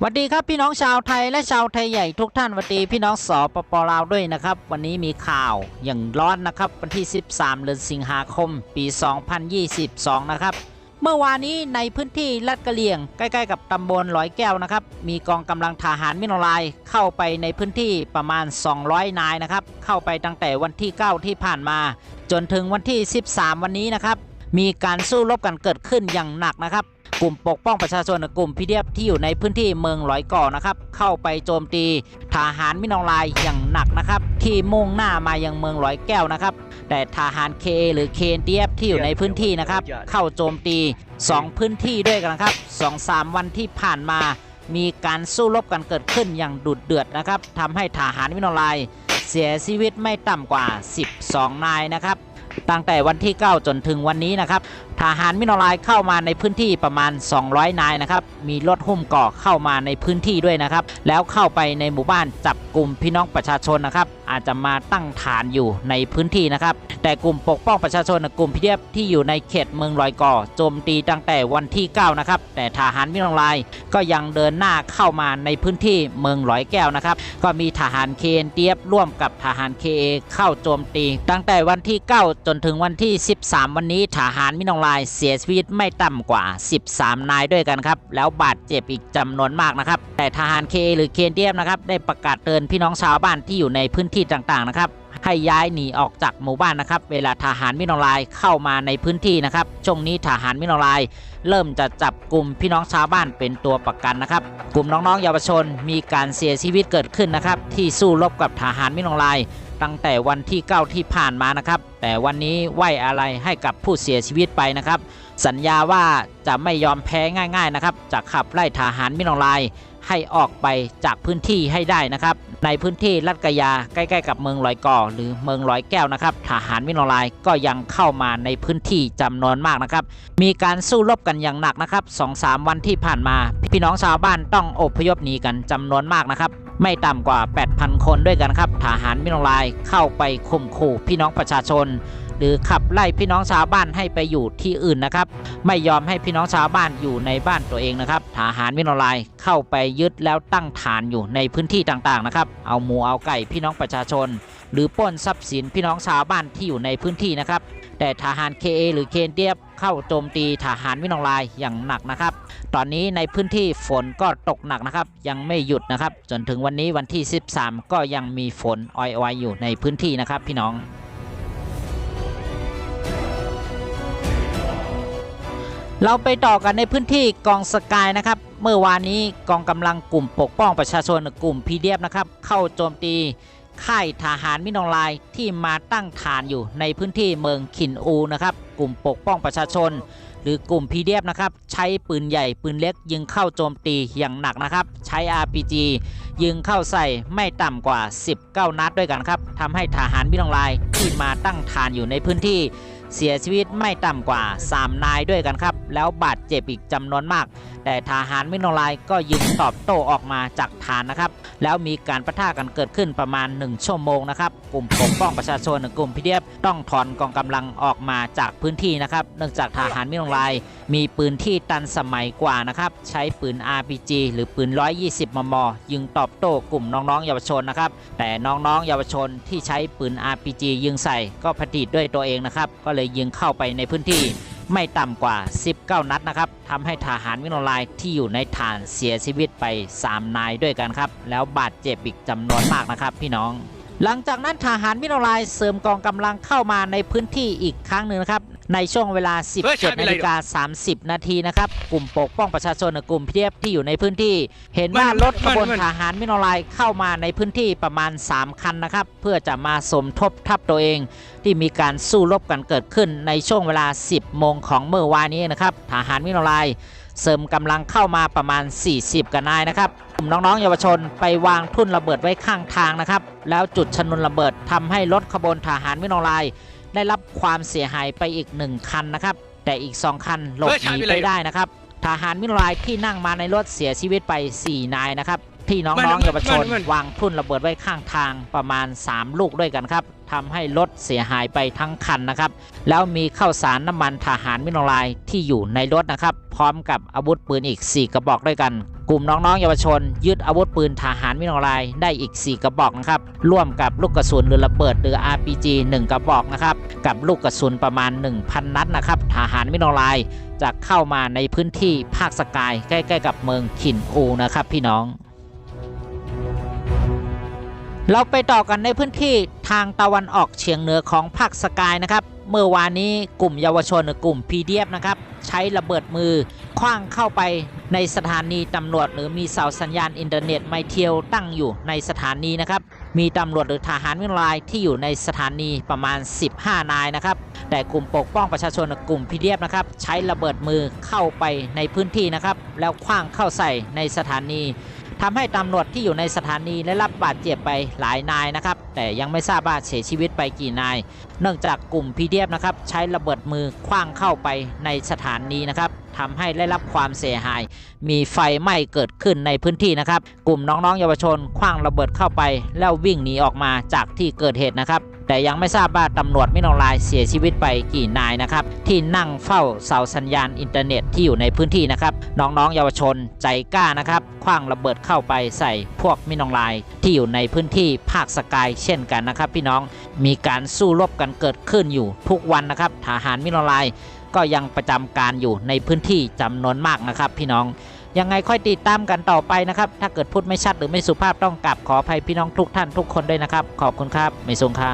สวัสดีครับพี่น้องชาวไทยและชาวไทยใหญ่ทุกท่านสวัสดีพี่น้องสปปลาวด้วยนะครับ วันนี้มีข่าวอย่างร้อนนะครับวันที่ 13 เดือนสิงหาคม ปี 2022 นะครับ เมื่อวานนี้ในพื้นที่ลัดกะเลียง ใกล้ๆกับตำบลลอยแก้วนะครับ มีกองกำลังทหารมิโนรายเข้าไปในพื้นที่ประมาณ 200 นายนะครับ เข้าไปตั้งแต่วันที่ 9 ที่ผ่านมา จนถึงวันที่ 13 วันนี้นะครับมีการสู้รบกันเกิดขึ้นอย่างหนักนะครับ กลุ่มปกป้องประชาชนกลุ่มพีเดียที่อยู่ในพื้นที่เมืองหลอยก่อนะครับ เข้าไปโจมตีทหารมินองลายอย่างหนักนะครับ ที่มุ่งหน้ามายังเมืองหลอยแก้วนะครับ แต่ทหารเคหรือเคนเดียที่อยู่ในพื้นที่นะครับ เข้าโจมตี 2 พื้นที่ด้วยกันนะครับ2-3 วันที่ผ่านมา มีการสู้รบกันเกิดขึ้นอย่างดุเดือดนะครับทำให้ทหารมินองลายเสียชีวิตไม่ต่ำกว่า 12 นายนะครับ ตั้งแต่วันที่ 9 จนถึงวันนี้นะครับทหารมิโนรายเข้ามาในพื้นที่ประมาณ 200 นายนะครับ มีรถหุ้มเกาะเข้ามาในพื้นที่ด้วยนะครับ แล้วเข้าไปในหมู่บ้านจับกลุ่มพี่น้องประชาชนนะครับ อาจจะมาตั้งฐานอยู่ในพื้นที่นะครับ แต่กลุ่มปกป้องประชาชนกลุ่มพิเดียบที่อยู่ในเขตเมืองลอยก่อโจมตีตั้งแต่วันที่ 9 นะครับ แต่ทหารมิโนรายก็ยังเดินหน้าเข้ามาในพื้นที่เมืองลอยแก้วนะครับ ก็มีทหารเคนเตียบร่วมกับทหารเคเอเข้าโจมตี ตั้งแต่วันที่ 9 จนถึงวันที่ 13 วันนี้ทหารมินองลายเสียชีวิตไม่ต่ำกว่า 13 นายด้วยกันครับแล้วบาดเจ็บอีกจำนวนมากนะครับ แต่ทหารเคหรือเคนเตียบนะครับได้ประกาศเตือนพี่น้องชาวบ้านที่อยู่ในพื้นที่ต่างๆนะครับ ให้ย้ายหนีออกจากหมู่บ้านนะครับ เวลาทหารมินอลายเข้ามาในพื้นที่นะครับ ช่วงนี้ทหารมินอลายเริ่มจะจับกลุ่มพี่น้องชาวบ้านเป็นตัวประกันนะครับ กลุ่มน้องๆเยาวชนมีการเสียชีวิตเกิดขึ้นนะครับ ที่สู้รบกับทหารมินอลายตั้งแต่วันที่ 9 ที่ผ่านมานะครับ แต่วันนี้ไหวอะไรให้กับผู้เสียชีวิตไปนะครับ สัญญาว่าจะไม่ยอมแพ้ง่าย ๆนะครับ จะขับไล่ทหารมินอลายให้ออกไปจากพื้นที่ให้ได้นะครับ ในพื้นที่ลัดกะยาใกล้ๆกับเมืองลอยก่อหรือเมืองลอยแก้วนะครับทหารมินอลายก็ยังเข้ามาในพื้นที่จำนวนมากนะครับ มีการสู้รบกันอย่างหนักนะครับสองสามวันที่ผ่านมา พี่น้องชาวบ้านต้องอพยพหนีกันจำนวนมากนะครับ ไม่ต่ำกว่า 8,000 คนด้วยกันครับทหารมิโนลายเข้าไปข่มขู่พี่น้องประชาชน หรือขับไล่พี่น้องชาวบ้านให้ไปอยู่ที่อื่นนะครับ ไม่ยอมให้พี่น้องชาวบ้านอยู่ในบ้านตัวเองนะครับทหารมินอลายเข้าไปยึดแล้วตั้งฐานอยู่ในพื้นที่ต่างๆนะครับ เอาหมูเอาไก่พี่น้องประชาชน หรือปล้นทรัพย์สินพี่น้องชาวบ้านที่อยู่ในพื้นที่นะครับแต่ทหาร KA หรือเคนเตียบเข้าโจมตีทหารมินอลายอย่างหนักนะครับ ตอนนี้ในพื้นที่ฝนก็ตกหนักนะครับ ยังไม่หยุดนะครับ จนถึงวันนี้วันที่ 13 ก็ยังมีฝนออยๆอยู่ในพื้นที่นะครับพี่น้อง เราไปต่อกันในพื้นที่กองสกายนะครับ เมื่อวานนี้กองกำลังกลุ่มปกป้องประชาชนกลุ่มพีเดียบนะครับ เข้าโจมตีค่ายทหารมินองลายที่มาตั้งฐานอยู่ในพื้นที่เมืองขินอูนะครับ กลุ่มปกป้องประชาชน รือกลุ่มพีเดียนะครับ ใช้ปืนใหญ่ปืนเล็ก ยิงเข้าโจมตีอย่างหนักนะครับ ใช้ RPG ยิงเข้าใส่ไม่ต่ำกว่า 19 นัดด้วยกันครับทำให้ทหารมินองลายที่มาตั้งฐานอยู่ในพื้นที่เสียชีวิตไม่ต่ำกว่า 3 นายด้วยกันครับ แล้วบาดเจ็บอีกจำนวนมาก แต่ทหารมิโนไลก็ยิงตอบโต้ออกมาจากฐานนะครับ แล้วมีการประทะกันเกิดขึ้นประมาณ 1 ชั่วโมงนะครับ กลุ่มปกป้องประชาชนกลุ่มพีเดียบต้องถอนกองกำลังออกมาจากพื้นที่นะครับ เนื่องจากทหารมิโนไลมีปืนที่ตันสมัยกว่านะครับ ใช้ปืน RPG หรือปืน 120 มม ยิงตอบโต้กลุ่มน้องๆเยาวชนนะครับ แต่น้องๆเยาวชนที่ใช้ปืน RPG ยิงใส่ก็ผลิตด้วยตัวเองนะครับ ก็เลยยิงเข้าไปในพื้นที่ไม่ต่ำกว่า 19 นัดนะครับทำให้ทหารวิโนไลน์ที่อยู่ในฐานเสียชีวิตไป 3 นายด้วยกันครับ แล้วบาดเจ็บอีกจำนวนมากนะครับ พี่น้อง หลังจากนั้นทหารมิโนไลน์เสริมกองกำลังเข้ามาในพื้นที่อีกครั้งหนึ่งนะครับ ในช่วงเวลาเฮ้ยใช่17ไม่นาไรฬิกา30 นาทีนะครับ กลุ่มปกป้องประชาชนกลุ่มพีเอฟที่อยู่ในพื้นที่ เห็นว่ามันรถขบวนมันทหารมิโนไลน์เข้ามาในพื้นที่ประมาณ 3 คันนะครับ เพื่อจะมาสมทบทับตัวเอง ที่มีการสู้รบกันเกิดขึ้นในช่วงเวลา 10 โมงของเมื่อวานนี้นะครับ ทหารมิโนไลน์เสริมกำลังเข้ามาประมาณ 40 กันนายนะครับกลุ่มน้องๆเยาวชนไปวางทุ่นระเบิดไว้ข้างทางนะครับ แล้วจุดชนวนระเบิดทำให้รถขบวนทหารมิโนไลน์ ได้รับความเสียหายไปอีก 1 คันนะครับ แต่อีก 2 คันหลบเฮ้ยหนีใช่ไปไปเลยได้นะครับทหารมิโนไลน์ที่นั่งมาในรถเสียชีวิตไป 4 นายนะครับ ที่น้มันองๆเยาวชนมันมันวางทุ่นระเบิดไว้ข้างทางประมาณ 3 ลูกด้วยกันครับ ทำให้รถเสียหายไปทั้งคันนะครับ แล้วมีข้าวสารน้ำมันทหารมิโนลน์ที่อยู่ในรถนะครับ พร้อมกับอาวุธปืนอีก 4 กระบอกด้วยกัน กลุ่มน้องๆเยาวชน ยึดอาวุธปืนทหารมิโนลน์ได้อีก 4 กระบอกนะครับ ร่วมกับลูกกระสุนหรือระเบิดหรือ RPG 1 กระบอกนะครับ กับลูกกระสุนประมาณ 1,000 นัดนะครับ ทหารมิโนลน์จะเข้ามาในพื้นที่ภาคสกายใกล้ ๆ กับเมืองขินอูนะครับพี่น้อง เราไปต่อกันในพื้นที่ทางตะวันออกเฉียงเหนือของภาคสกายนะครับ เมื่อวานนี้กลุ่มเยาวชนหรือกลุ่ม PDF นะครับ ใช้ระเบิดมือคว้างเข้าไปในสถานีตำรวจ หรือมีเสาสัญญาณอินเทอร์เน็ตไม่เที่ยวตั้งอยู่ในสถานีนะครับ มีตำรวจหรือทหารวิทยาลัยที่อยู่ในสถานีประมาณ 15 นายนะครับ แต่กลุ่มปกป้องประชาชนกับกลุ่ม PDF นะครับ ใช้ระเบิดมือเข้าไปในพื้นที่นะครับ แล้วคว้างเข้าใส่ในสถานี ทำให้ตำรวจที่อยู่ในสถานีได้รับบาดเจ็บไปหลายนายนะครับ แต่ยังไม่ทราบว่าเสียชีวิตไปกี่นาย เนื่องจากกลุ่มพิเดียบนะครับใช้ระเบิดมือคว้างเข้าไปในสถานีนะครับ ทำให้ได้รับความเสียหาย มีไฟไหม้เกิดขึ้นในพื้นที่นะครับ กลุ่มน้องๆเยาวชนคว้างระเบิดเข้าไป แล้ววิ่งหนีออกมาจากที่เกิดเหตุนะครับแต่ยังไม่ทราบว่าตำรวจมิโนไลน์เสียชีวิตไปกี่นายนะครับ ที่นั่งเฝ้าเสาสัญญาณอินเทอร์เน็ตที่อยู่ในพื้นที่นะครับ น้องๆเยาวชนใจกล้านะครับคว้างระเบิดเข้าไปใส่พวกมิโนไลน์ที่อยู่ในพื้นที่ภาคสกายเช่นกันนะครับ พี่น้องมีการสู้รบกันเกิดขึ้นอยู่ทุกวันนะครับทหารมิโนไลน์ ก็ยังประจำการอยู่ในพื้นที่จำนวนมากนะครับ พี่น้องยังไงค่อยติดตามกันต่อไปนะครับ ถ้าเกิดพูดไม่ชัดหรือไม่สุภาพต้องกราบขออภัยพี่น้องทุกท่านทุกคนด้วยนะครับ ขอบคุณครับ ไม่ทรงค่า